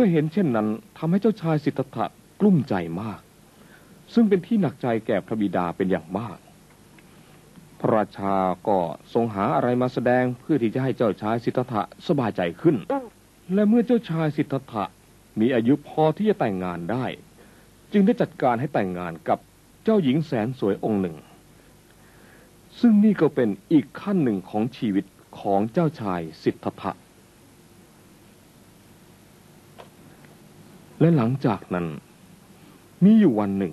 มื่อเห็นเช่นนั้นทำให้เจ้าชายสิทธัตถะกลุ้มใจมาก ซึ่งเป็นที่หนักใจแก่พระบิดาเป็นอย่างมาก พระราชาก็ทรงหาอะไรมาแสดงเพื่อที่จะให้เจ้าชายสิทธัตถะสบายใจขึ้น และเมื่อเจ้าชายสิทธัตถะมีอายุพอที่จะแต่งงานได้ จึงได้จัดการให้แต่งงานกับเจ้าหญิงแสนสวยองค์หนึ่ง ซึ่งนี่ก็เป็นอีกขั้นหนึ่งของชีวิตของเจ้าชายสิทธัตถะ และหลังจากนั้น มีอยู่วันหนึ่ง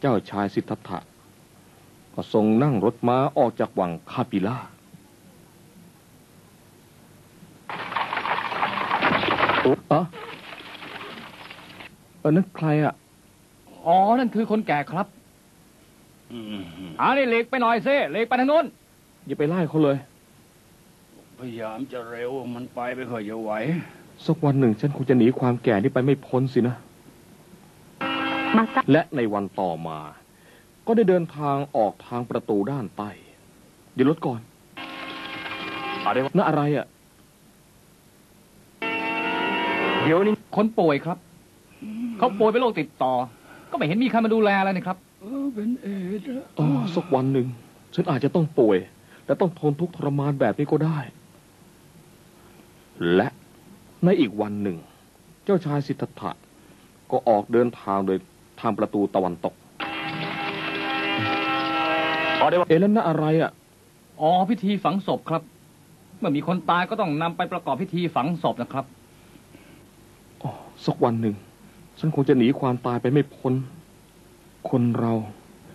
เจ้าชายสิทธัตถะก็ทรงนั่งรถม้าออกจากวังคาปิล่าโอ้อะเออนั่นใครอะ อ๋อ นั่นคือคนแก่ครับอืมอ่านี่เล็กไปหน่อยซิเล็กไปทางนู้น อย่าไปไล่เขาเลย พยายามจะเร็วมันไปไม่ค่อยจะไหว สักวันหนึ่งฉันคงจะหนีความแก่นี้ไปไม่พ้นสินะ มาซะและในวันต่อมา ก็ได้เดินทางออกทางประตูด้านใต้เดี๋ยวรถก่อนอะไรวะน่าอะไรอะ เดี๋ยวนี้คนป่วยครับ เขาป่วยเป็นโรคติดต่อ ก็ไม่เห็นมีใครมาดูแลแล้วนี่ครับเออเป็นเอดส์อะอ๋อสักวันหนึ่งฉันอาจจะต้องป่วย และต้องทนทุกข์ทรมานแบบนี้ก็ได้ และ ในอีกวันหนึ่ง เจ้าชายสิทธัตถะก็ออกเดินทางโดยทางประตูตะวันตก เอ๊ะแล้วนั่นอะไรอะ อ๋อพิธีฝังศพครับ เมื่อมีคนตายก็ต้องนำไปประกอบพิธีฝังศพนะครับ อ๋อสักวันหนึ่ง ฉันคงจะหนีความตายไปไม่พ้น คนเรา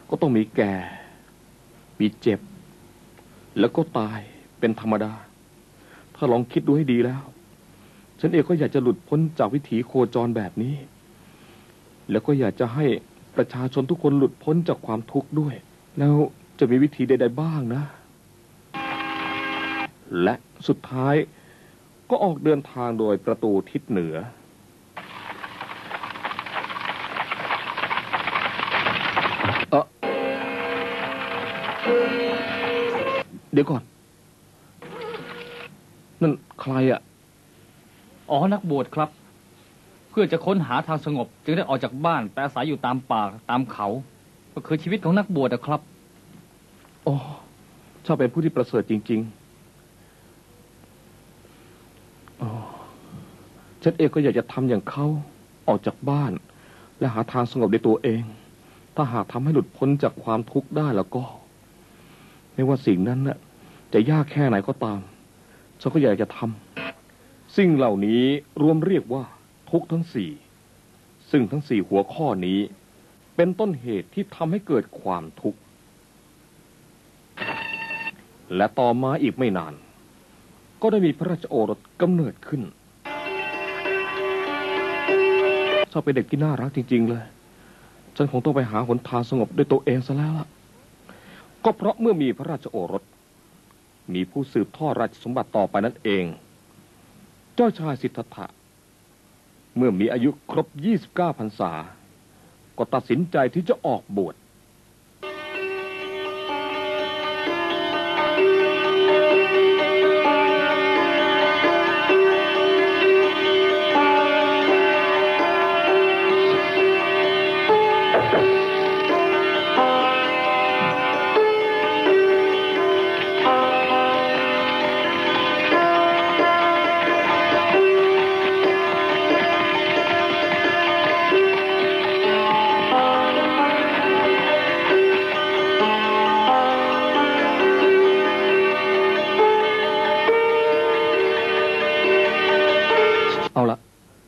ก็ต้องมีแก่ มีเจ็บ แล้วก็ตายเป็นธรรมดา ถ้าลองคิดดูให้ดีแล้ว ฉันเองก็อยากจะหลุดพ้นจากวิถีโคจรแบบนี้ แล้วก็อยากจะให้ประชาชนทุกคนหลุดพ้นจากความทุกข์ด้วย แล้วจะมีวิธีใดๆบ้างนะ และสุดท้ายก็ออกเดินทางโดยประตูทิศเหนือ เออเดี๋ยวก่อน นั่นใครอะ อ๋อนักบวชครับ เพื่อจะค้นหาทางสงบ จึงได้ออกจากบ้านไปอาศัยอยู่ตามป่าตามเขา ก็คือชีวิตของนักบวชนะครับอ๋อชอบเป็นผู้ที่ประเสริฐจริงๆอ๋อฉันเองก็อยากจะทำอย่างเขาออกจากบ้าน และหาทางสงบในตัวเอง ถ้าหากทำให้หลุดพ้นจากความทุกข์ได้แล้วก็ ไม่ว่าสิ่งนั้นน่ะจะยากแค่ไหนก็ตามฉันก็อยากจะทำ สิ่งเหล่านี้รวมเรียกว่าทุกทั้งสี่ ซึ่งทั้งสี่หัวข้อนี้ เป็นต้นเหตุที่ทำให้เกิดความทุกข์ และต่อมาอีกไม่นาน ก็ได้มีพระราชโอรสกำเนิดขึ้นชอบเป็นเด็กที่น่ารักจริง ๆ เลย ฉันคงต้องไปหาหนทางสงบด้วยตัวเองซะแล้วล่ะ ก็เพราะเมื่อมีพระราชโอรส มีผู้สืบทอดราชสมบัติต่อไปนั่นเอง เจ้าชายสิทธัตถะ เมื่อมีอายุครบ 29พรรษา ก็ตัดสินใจที่จะออกบวช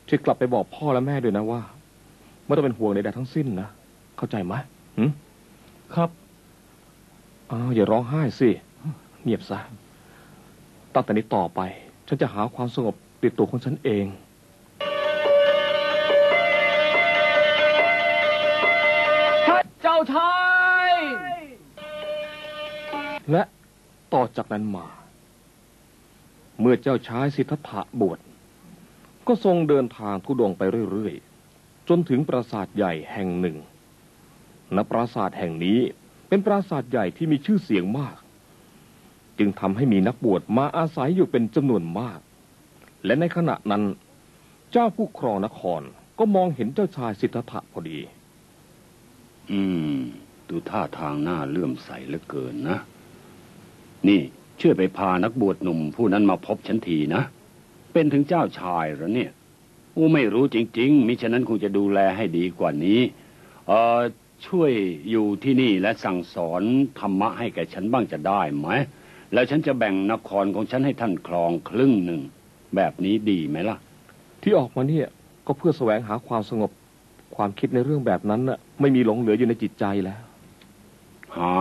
ช่วยกลับไปบอกพ่อและแม่ด้วยนะว่า ไม่ต้องเป็นห่วงใดๆทั้งสิ้นนะ เข้าใจไหมหืมครับอ้าวอย่าร้องไห้สิเงียบซะตั้งแต่นี้ต่อไป ฉันจะหาความสงบติดตัวของฉันเองเจ้าชายและต่อจากนั้นมา เมื่อเจ้าชายสิทธัตถะบวช ก็ทรงเดินทางทุดงไปเรื่อยๆ จนถึงปราสาทใหญ่แห่งหนึ่งณปราสาทแห่งนี้เป็นปราสาทใหญ่ที่มีชื่อเสียงมาก จึงทำให้มีนักบวชมาอาศัยอยู่เป็นจำนวนมาก และในขณะนั้น เจ้าผู้ครองนครก็มองเห็นเจ้าชายสิทธัตถะพอดี อืม ดูท่าทางหน้าเลื่อมใสเหลือเกินนะ นี่ช่วยไปพานักบวชหนุ่มผู้นั้นมาพบฉันทีนะ เป็นถึงเจ้าชายเหรอเนี่ยอูไม่รู้จริง ๆ มิฉะนั้นคงจะดูแลให้ดีกว่านี้ เออช่วยอยู่ที่นี่และสั่งสอนธรรมะให้แก่ฉันบ้างจะได้ไหม แล้วฉันจะแบ่งนครของฉันให้ท่านครองครึ่งหนึ่ง แบบนี้ดีไหมล่ะ ที่ออกมาเนี่ยก็เพื่อแสวงหาความสงบ ความคิดในเรื่องแบบนั้นน่ะ ไม่มีหลงเหลืออยู่ในจิตใจแล้วหา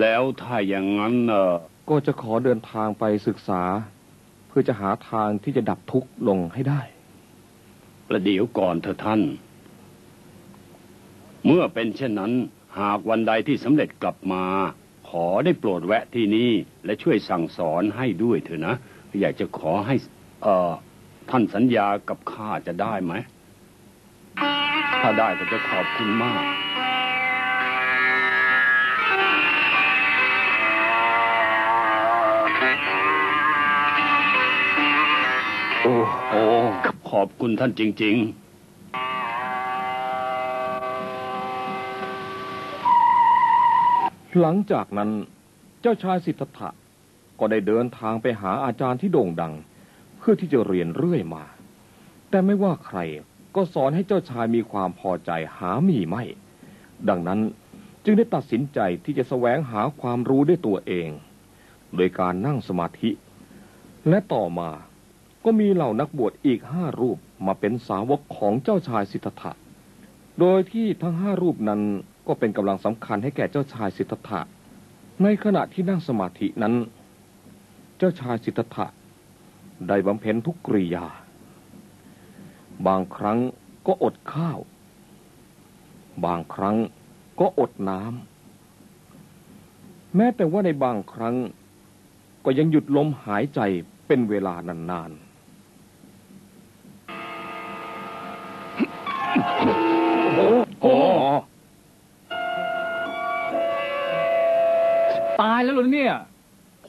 แล้วถ้าอย่างนั้นเออก็จะขอเดินทางไปศึกษาเพื่อจะหาทางที่จะดับทุกข์ลงให้ได้ ประเดี๋ยวก่อนเถอะท่าน เมื่อเป็นเช่นนั้น หากวันใดที่สำเร็จกลับมา ขอได้โปรดแวะที่นี่ และช่วยสั่งสอนให้ด้วยเถอะนะ อยากจะขอให้เอ่อท่านสัญญากับข้าจะได้ไหม ถ้าได้ก็จะขอบคุณมาก โอ้โหขอบคุณท่านจริง ๆหลังจากนั้นเจ้าชายสิทธัตถะก็ได้เดินทางไปหาอาจารย์ที่โด่งดัง เพื่อที่จะเรียนเรื่อยมา แต่ไม่ว่าใครก็สอนให้เจ้าชายมีความพอใจหามีไม่ ดังนั้นจึงได้ตัดสินใจที่จะแสวงหาความรู้ด้วยตัวเอง โดยการนั่งสมาธิ และต่อมา ก็มีเหล่านักบวชอีกห้ารูปมาเป็นสาวกของเจ้าชายสิทธัตถะ โดยที่ทั้งห้ารูปนั้นก็เป็นกำลังสำคัญให้แก่เจ้าชายสิทธัตถะ ในขณะที่นั่งสมาธินั้น เจ้าชายสิทธัตถะได้บำเพ็ญทุกกริยา บางครั้งก็อดข้าว บางครั้งก็อดน้ำ แม้แต่ว่าในบางครั้งก็ยังหยุดลมหายใจเป็นเวลานานๆ โอ้โหตายแล้วเหรอเนี่ย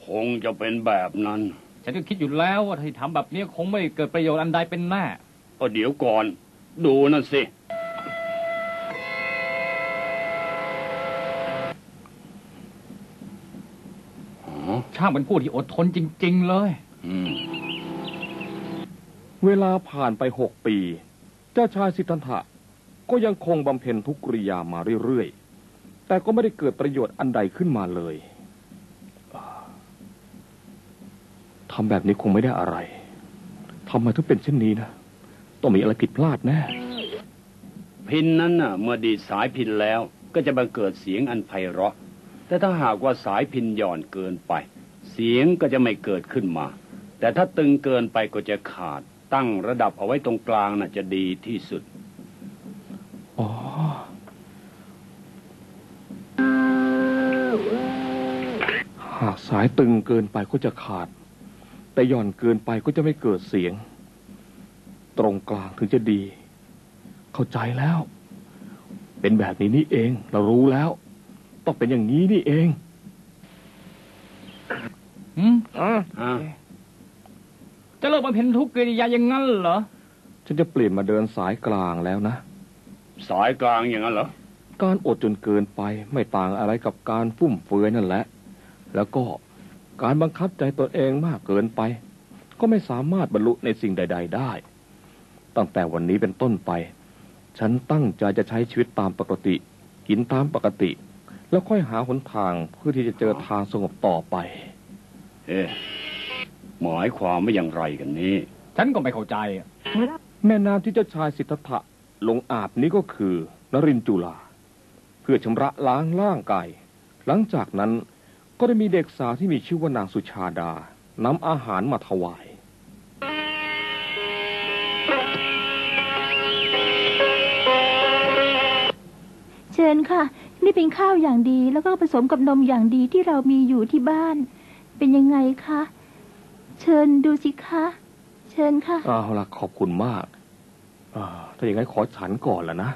คงจะเป็นแบบนั้น ฉันก็คิดอยู่แล้วว่าที่ทำแบบนี้คงไม่เกิดประโยชน์อันใดเป็นแน่ก็เดี๋ยวก่อน ดูนั่นสิอ๋อช่างเป็นผู้ที่อดทนจริง ๆ เลยอืมเวลาผ่านไปหกปีเจ้าชายสิทธันถะก็ยังคงบำเพ็ญทุกกริยามาเรื่อยๆ แต่ก็ไม่ได้เกิดประโยชน์อันใดขึ้นมาเลย ทำแบบนี้คงไม่ได้อะไร ทำไมถึงเป็นเช่นนี้นะ ต้องมีอะไรผิดพลาดแน่พินนั้นน่ะ เมื่อดีสายพินแล้วก็จะบังเกิดเสียงอันไพเราะ แต่ถ้าหากว่าสายพินหย่อนเกินไป เสียงก็จะไม่เกิดขึ้นมา แต่ถ้าตึงเกินไปก็จะขาด ตั้งระดับเอาไว้ตรงกลางน่ะจะดีที่สุด อ๋อ หากสายตึงเกินไปก็จะขาด แต่หย่อนเกินไปก็จะไม่เกิดเสียง ตรงกลางถึงจะดี เข้าใจแล้ว เป็นแบบนี้นี่เอง เรารู้แล้ว ต้องเป็นอย่างนี้นี่เองหืมอะอะ จะเลิกบำเพ็ญทุกกิริยาอย่างนั้นเหรอ ฉันจะเปลี่ยนมาเดินสายกลางแล้วนะ สายกลางอย่างนั้นเหรอ การอดจนเกินไปไม่ต่างอะไรกับการฟุ่มเฟือยนั่นแหละ แล้วก็การบังคับใจตนเองมากเกินไป ก็ไม่สามารถบรรลุในสิ่งใด ๆ ได้ ตั้งแต่วันนี้เป็นต้นไป ฉันตั้งใจจะใช้ชีวิตตามปกติ กินตามปกติ แล้วค่อยหาหนทางเพื่อที่จะเจอทางสงบต่อไป เอ๊ะ หมายความว่าอย่างไรกันนี้ ฉันก็ไม่เข้าใจอะแม่น้ำที่เจ้าชายสิทธัตถะลงอาบนี้ก็คือนรินจุลา เพื่อชำระล้างร่างกาย หลังจากนั้นก็ได้มีเด็กสาวที่มีชื่อว่านางสุชาดานำอาหารมาถวาย เชิญค่ะ นี่เป็นข้าวอย่างดีแล้วก็ผสมกับนมอย่างดีที่เรามีอยู่ที่บ้าน เป็นยังไงคะ เชิญดูสิคะ เชิญค่ะ เอาละขอบคุณมากอ่าถ้าอย่างนั้นขอฉันก่อนแล้วนะ